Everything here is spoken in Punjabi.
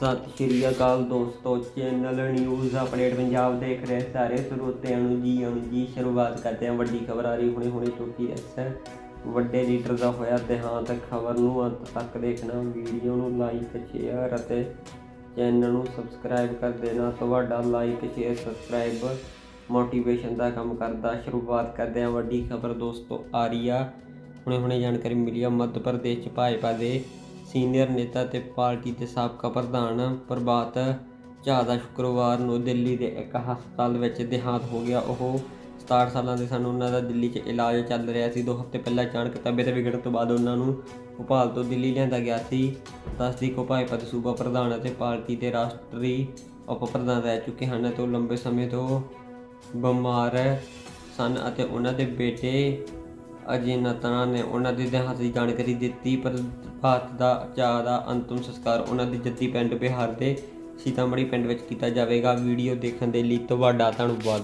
ਸਤਿ ਸ਼੍ਰੀ ਅਕਾਲ ਦੋਸਤੋ ਚੈਨਲ ਨਿਊਜ਼ ਅਪਡੇਟ ਪੰਜਾਬ ਦੇਖ ਰਹੇ ਸਾਰੇ ਸਰੋਤਿਆਂ ਨੂੰ ਜੀ ਆਉਣ ਜੀ ਸ਼ੁਰੂਆਤ ਕਰਦੇ ਹਾਂ। ਵੱਡੀ ਖਬਰ ਆ ਰਹੀ, ਹੁਣੇ ਹੁਣੇ ਟੁੱਟੀ ਐਸ ਵੱਡੇ ਲੀਡਰ ਦਾ ਹੋਇਆ ਦੇਹਾਂਤ, ਖਬਰ ਨੂੰ ਅੰਤ ਤੱਕ ਦੇਖਣਾ, ਵੀਡੀਓ ਨੂੰ ਲਾਈਕ ਸ਼ੇਅਰ ਅਤੇ ਚੈਨਲ ਨੂੰ ਸਬਸਕ੍ਰਾਈਬ ਕਰ ਦੇਣਾ। ਤੁਹਾਡਾ ਲਾਈਕ ਸ਼ੇਅਰ ਸਬਸਕ੍ਰਾਈਬ ਮੋਟੀਵੇਸ਼ਨ ਦਾ ਕੰਮ ਕਰਦਾ। ਸ਼ੁਰੂਆਤ ਕਰਦੇ ਹਾਂ। ਵੱਡੀ ਖਬਰ ਦੋਸਤੋ ਆ ਰਹੀ ਆ। ਹੁਣੇ ਹੁਣੇ ਜਾਣਕਾਰੀ ਮਿਲੀ ਆ। ਮੱਧ ਪ੍ਰਦੇਸ਼ ਚ ਭਾਜਪਾ ਦੇ ਸੀਨੀਅਰ ਨੇਤਾ ਤੇ ਪਾਰਟੀ ਦੇ ਸਾਬਕਾ ਪ੍ਰਧਾਨ ਪ੍ਰਭਾਤ ਝਾ ਦਾ ਸ਼ੁੱਕਰਵਾਰ ਨੂੰ ਦਿੱਲੀ ਦੇ ਇੱਕ ਹਸਪਤਾਲ ਵਿੱਚ ਦੇਹਾਂਤ ਹੋ ਗਿਆ। ਉਹ 67 ਸਾਲਾਂ ਦੇ ਸਨ। ਉਹਨਾਂ ਦਾ ਦਿੱਲੀ 'ਚ ਇਲਾਜ ਚੱਲ ਰਿਹਾ ਸੀ। ਦੋ ਹਫ਼ਤੇ ਪਹਿਲਾਂ ਅਚਾਨਕ ਤਬੀਅਤ ਵਿਗੜਨ ਤੋਂ ਬਾਅਦ ਉਹਨਾਂ ਨੂੰ ਭੋਪਾਲ ਤੋਂ ਦਿੱਲੀ ਲਿਆਂਦਾ ਗਿਆ ਸੀ। ਦੱਸਦੀ ਕੋ ਭਾਜਪਾ ਦੇ ਸੂਬਾ ਪ੍ਰਧਾਨ ਅਤੇ ਪਾਰਟੀ ਦੇ ਰਾਸ਼ਟਰੀ ਉਪ ਪ੍ਰਧਾਨ ਰਹਿ ਚੁੱਕੇ ਹਨ ਤੇ ਉਹ ਲੰਬੇ ਸਮੇਂ ਤੋਂ ਬਿਮਾਰ ਸਨ ਅਤੇ ਉਹਨਾਂ ਦੇ ਬੇਟੇ ਅਜੇ ਨੇ ਉਹਨਾਂ ਦੇ ਦੇਹਾਂਤ ਦੀ ਜਾਣਕਾਰੀ ਦਿੱਤੀ ਭਾਰਤ ਦਾ ਚਾਹ ਦਾ ਅੰਤਮ ਸੰਸਕਾਰ ਉਹਨਾਂ ਦੀ ਜੱਦੀ ਪਿੰਡ ਬਿਹਾਰ ਦੇ ਸੀਤਾਮੜੀ ਪਿੰਡ ਵਿੱਚ ਕੀਤਾ ਜਾਵੇਗਾ। ਵੀਡੀਓ ਦੇਖਣ ਦੇ ਲਈ ਤੁਹਾਡਾ ਧੰਨਵਾਦ।